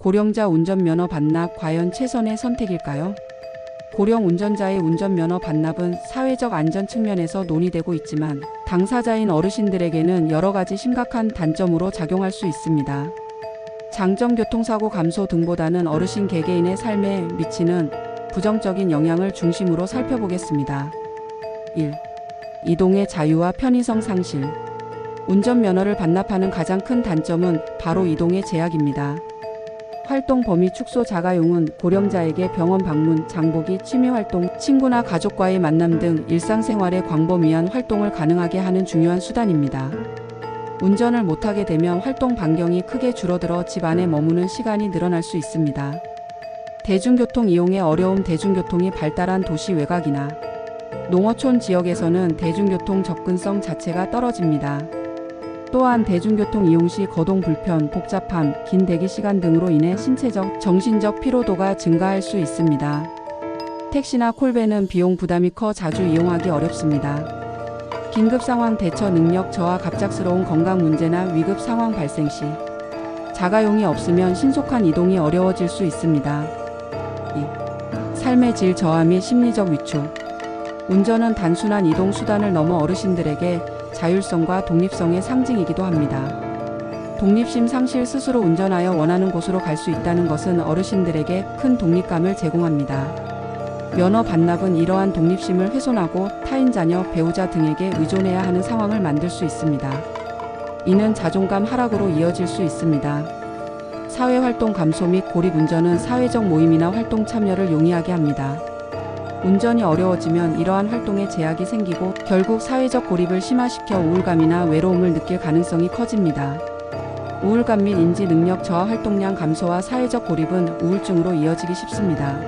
고령자 운전면허 반납 과연 최선의 선택일까요? 고령 운전자의 운전면허 반납은 사회적 안전 측면에서 논의되고 있지만 당사자인 어르신들에게는 여러 가지 심각한 단점으로 작용할 수 있습니다. 장점 교통사고 감소 등보다는 어르신 개개인의 삶에 미치는 부정적인 영향을 중심으로 살펴보겠습니다. 1. 이동의 자유와 편의성 상실. 운전면허를 반납하는 가장 큰 단점은 바로 이동의 제약입니다. 활동 범위 축소 자가용은 고령자에게 병원 방문, 장보기, 취미 활동, 친구나 가족과의 만남 등 일상생활에 광범위한 활동을 가능하게 하는 중요한 수단입니다. 운전을 못하게 되면 활동 반경이 크게 줄어들어 집 안에 머무는 시간이 늘어날 수 있습니다. 대중교통 이용에 어려움 대중교통이 발달한 도시 외곽이나 농어촌 지역에서는 대중교통 접근성 자체가 떨어집니다. 또한 대중교통 이용 시 거동 불편, 복잡함, 긴 대기 시간 등으로 인해 신체적, 정신적 피로도가 증가할 수 있습니다. 택시나 콜밴은 비용 부담이 커 자주 이용하기 어렵습니다. 긴급 상황 대처 능력 저하 갑작스러운 건강 문제나 위급 상황 발생 시 자가용이 없으면 신속한 이동이 어려워질 수 있습니다. 2. 삶의 질 저하 및 심리적 위축. 운전은 단순한 이동 수단을 넘어 어르신들에게 자율성과 독립성의 상징이기도 합니다. 독립심 상실 스스로 운전하여 원하는 곳으로 갈 수 있다는 것은 어르신들에게 큰 독립감을 제공합니다. 면허 반납은 이러한 독립심을 훼손하고 타인 자녀, 배우자 등에게 의존해야 하는 상황을 만들 수 있습니다. 이는 자존감 하락으로 이어질 수 있습니다. 사회활동 감소 및 고립 운전은 사회적 모임이나 활동 참여를 용이하게 합니다. 운전이 어려워지면 이러한 활동에 제약이 생기고 결국 사회적 고립을 심화시켜 우울감이나 외로움을 느낄 가능성이 커집니다. 우울감 및 인지 능력 저하 활동량 감소와 사회적 고립은 우울증으로 이어지기 쉽습니다.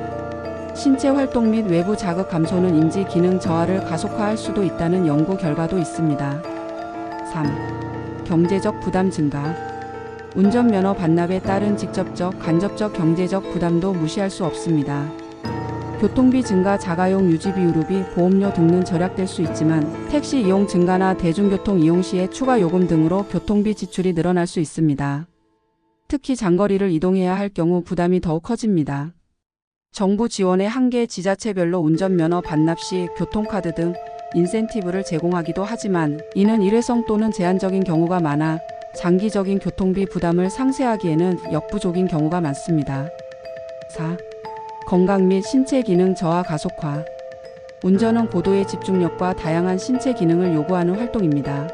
신체 활동 및 외부 자극 감소는 인지 기능 저하를 가속화할 수도 있다는 연구 결과도 있습니다. 3. 경제적 부담 증가. 운전면허 반납에 따른 직접적, 간접적 경제적 부담도 무시할 수 없습니다. 교통비 증가, 자가용 유지비 유류비, 보험료 등은 절약될 수 있지만 택시 이용 증가나 대중교통 이용 시의 추가 요금 등으로 교통비 지출이 늘어날 수 있습니다. 특히 장거리를 이동해야 할 경우 부담이 더욱 커집니다. 정부 지원의 한계 지자체별로 운전면허 반납 시 교통카드 등 인센티브를 제공하기도 하지만 이는 일회성 또는 제한적인 경우가 많아 장기적인 교통비 부담을 상쇄하기에는 역부족인 경우가 많습니다. 4. 건강 및 신체 기능 저하 가속화. 운전은 고도의 집중력과 다양한 신체 기능을 요구하는 활동입니다.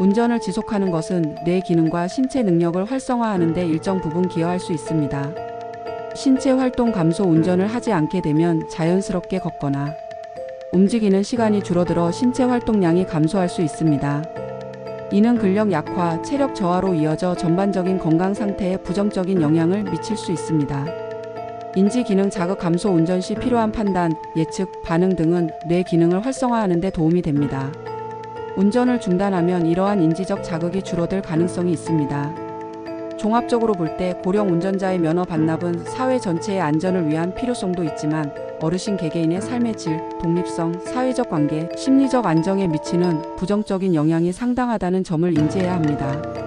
운전을 지속하는 것은 뇌 기능과 신체 능력을 활성화하는 데 일정 부분 기여할 수 있습니다. 신체 활동 감소 운전을 하지 않게 되면 자연스럽게 걷거나 움직이는 시간이 줄어들어 신체 활동량이 감소할 수 있습니다. 이는 근력 약화, 체력 저하로 이어져 전반적인 건강 상태에 부정적인 영향을 미칠 수 있습니다. 인지 기능 자극 감소 운전 시 필요한 판단, 예측, 반응 등은 뇌 기능을 활성화하는 데 도움이 됩니다. 운전을 중단하면 이러한 인지적 자극이 줄어들 가능성이 있습니다. 종합적으로 볼 때 고령 운전자의 면허 반납은 사회 전체의 안전을 위한 필요성도 있지만 어르신 개개인의 삶의 질, 독립성, 사회적 관계, 심리적 안정에 미치는 부정적인 영향이 상당하다는 점을 인지해야 합니다.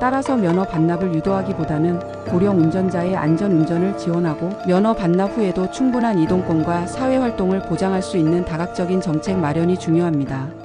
따라서 면허 반납을 유도하기보다는 고령 운전자의 안전 운전을 지원하고 면허 반납 후에도 충분한 이동권과 사회 활동을 보장할 수 있는 다각적인 정책 마련이 중요합니다.